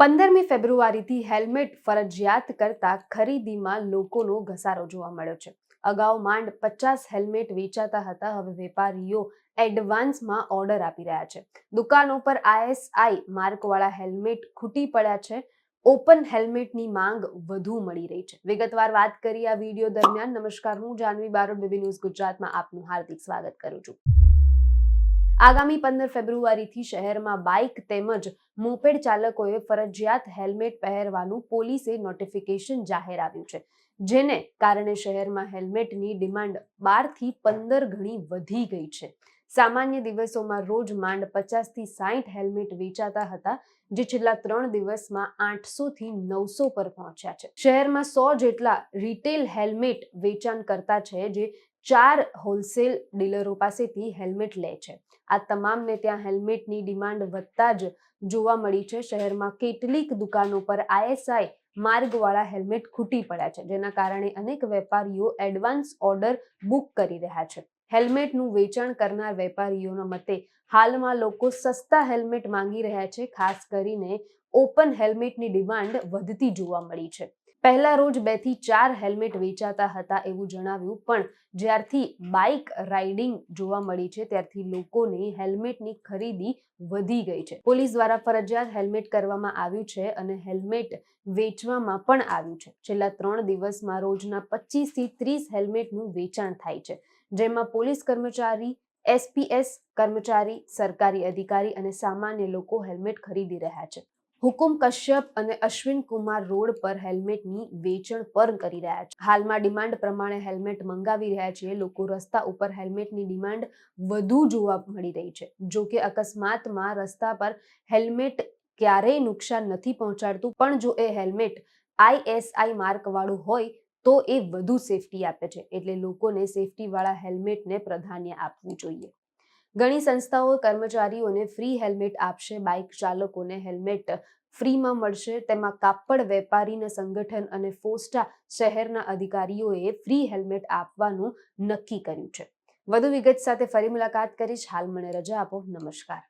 પંદરમી ફેબ્રુઆરીથી હેલ્મેટ ફરજિયાત કરતા ખરીદીમાં લોકોનો ઘસારો જોવા મળ્યો છે. અગાઉ માંડ પચાસ હેલ્મેટ વેચાતા હતા, હવે વેપારીઓ એડવાન્સમાં ઓર્ડર આપી રહ્યા છે. દુકાનો પર આઈએસઆઈ માર્કવાળા હેલ્મેટ ખૂટી પડ્યા છે. ઓપન હેલ્મેટની માંગ વધુ મળી રહી છે. વિગતવાર વાત કરી આ વીડિયો દરમિયાન નમસ્કાર, હું જાનવી બારોટ, બેબી ન્યૂઝ ગુજરાતમાં આપનું હાર્દિક સ્વાગત કરું છું. આગામી પંદર ફેબ્રુઆરીથી શહેરમાં બાઇક તેમજ મોપેડ ચાલકોએ ફરજિયાત હેલ્મેટ પહેરવાનું પોલીસે નોટિફિકેશન જાહેર આવ્યું છે, જેને કારણે શહેરમાં હેલ્મેટની ડિમાન્ડ બારથી પંદર ગણી વધી ગઈ છે. સામાન્ય દિવસોમાં રોજ માંડ પચાસથી સાઠ હેલ્મેટ વેચાતા હતા, જે છેલ્લા ત્રણ દિવસમાં આઠસોથી નવસો પર પહોંચ્યા છે. શહેરમાં સો જેટલા રિટેલ હેલ્મેટ વેચાણ કરતા છે, જે ચાર હોલસેલ ડીલરો પાસેથી હેલ્મેટ લે છે. આ તમામને ત્યાં હેલ્મેટની ડિમાન્ડ વધતા જ જોવા મળી છે. શહેરમાં કેટલીક દુકાનો પર આઈએસઆઈ માર્ગવાળા હેલ્મેટ ખૂટી પડ્યા છે, જેના કારણે અનેક વેપારીઓ એડવાન્સ ઓર્ડર બુક કરી રહ્યા છે. હેલ્મેટનું વેચાણ કરનાર વેપારીઓના મતે, હાલમાં લોકો સસ્તા હેલ્મેટ માંગી રહ્યા છે, ખાસ કરીને ઓપન હેલ્મેટની ડિમાન્ડ વધતી જોવા મળી છે. પહેલા રોજ બેથી ચાર હેલ્મેટ વેચાતા હતા એવું જણાવ્યું, પણ જ્યારથી બાઇક રાઇડિંગ જોવા મળી છે, ત્યારથી લોકોની હેલ્મેટની ખરીદી વધી ગઈ છે. પોલીસ દ્વારા ફરજિયાત હેલ્મેટ કરવામાં આવ્યું છે અને હેલ્મેટ વેચવામાં પણ આવ્યું છે. છેલ્લા ત્રણ દિવસમાં રોજના પચીસથી ત્રીસ હેલ્મેટનું વેચાણ થાય છે, જેમાં પોલીસ કર્મચારી, એસપીએસ કર્મચારી, સરકારી અધિકારી અને સામાન્ય લોકો હેલ્મેટ ખરીદી રહ્યા છે. હુકુમ કશ્યપ અને અશ્વિન કુમાર રોડ પર હેલ્મેટની વેચાણ પર કરી રહ્યા છે. હાલમાં ડિમાન્ડ પ્રમાણે હેલ્મેટ મંગાવી રહ્યા છે. લોકો રસ્તા ઉપર હેલ્મેટની ડિમાન્ડ વધુ જોવા મળી રહી છે. જો કે અકસ્માતમાં રસ્તા પર હેલ્મેટ ક્યારેય નુકસાન નથી પહોંચાડતું, પણ જો એ હેલ્મેટ આઈએસઆઈ માર્કવાળું હોય, તો એ વધુ સેફટી આપે છે. એટલે લોકોને સેફટીવાળા હેલ્મેટને પ્રાધાન્ય આપવું જોઈએ. ઘણી સંસ્થાઓ કર્મચારીઓને ફ્રી હેલ્મેટ આપશે બાઇક ચાલકોને હેલ્મેટ ફ્રીમાં મળશે, તેમાં કાપડ વેપારીના સંગઠન અને ફોસ્ટા શહેરના અધિકારીઓએ ફ્રી હેલ્મેટ આપવાનું નક્કી કર્યું છે. વધુ વિગત સાથે ફરી મુલાકાત કરીશ હાલ મને રજા આપો. નમસ્કાર.